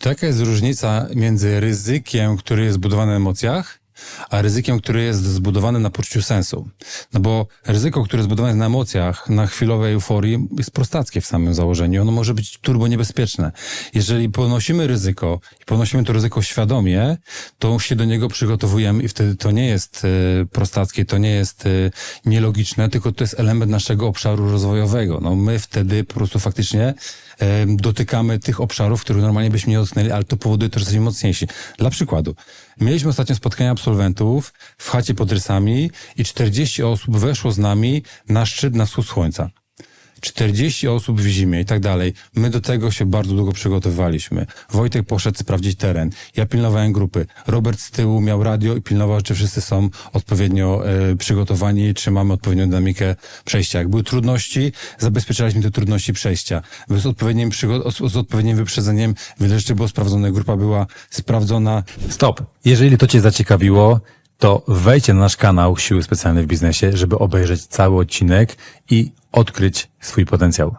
To jaka jest różnica między ryzykiem, który jest zbudowany na emocjach, a ryzykiem, który jest zbudowany na poczuciu sensu? No bo ryzyko, które jest zbudowane na emocjach, na chwilowej euforii, jest prostackie w samym założeniu. Ono może być turbo niebezpieczne. Jeżeli ponosimy ryzyko i ponosimy to ryzyko świadomie, to się do niego przygotowujemy i wtedy to nie jest e, prostackie, to nie jest e, nielogiczne, tylko to jest element naszego obszaru rozwojowego. No my wtedy po prostu faktycznie e, dotykamy tych obszarów, których normalnie byśmy nie dotknęli, ale to powoduje to, że jesteśmy mocniejsi. Dla przykładu, mieliśmy ostatnio spotkania absolwentów w chacie pod rysami i 40 osób weszło z nami na szczyt na wschód słońca. 40 osób w zimie i tak dalej. My do tego się bardzo długo przygotowywaliśmy. Wojtek poszedł sprawdzić teren. Ja pilnowałem grupy. Robert z tyłu miał radio i pilnował, czy wszyscy są odpowiednio e, przygotowani, czy mamy odpowiednią dynamikę przejścia. Jak były trudności, zabezpieczaliśmy te trudności przejścia. Z odpowiednim, z odpowiednim wyprzedzeniem wiele rzeczy było sprawdzone. Grupa była sprawdzona. Stop. Jeżeli to Cię zaciekawiło, to wejdźcie na nasz kanał Siły Specjalne w Biznesie, żeby obejrzeć cały odcinek i odkryć swój potencjał.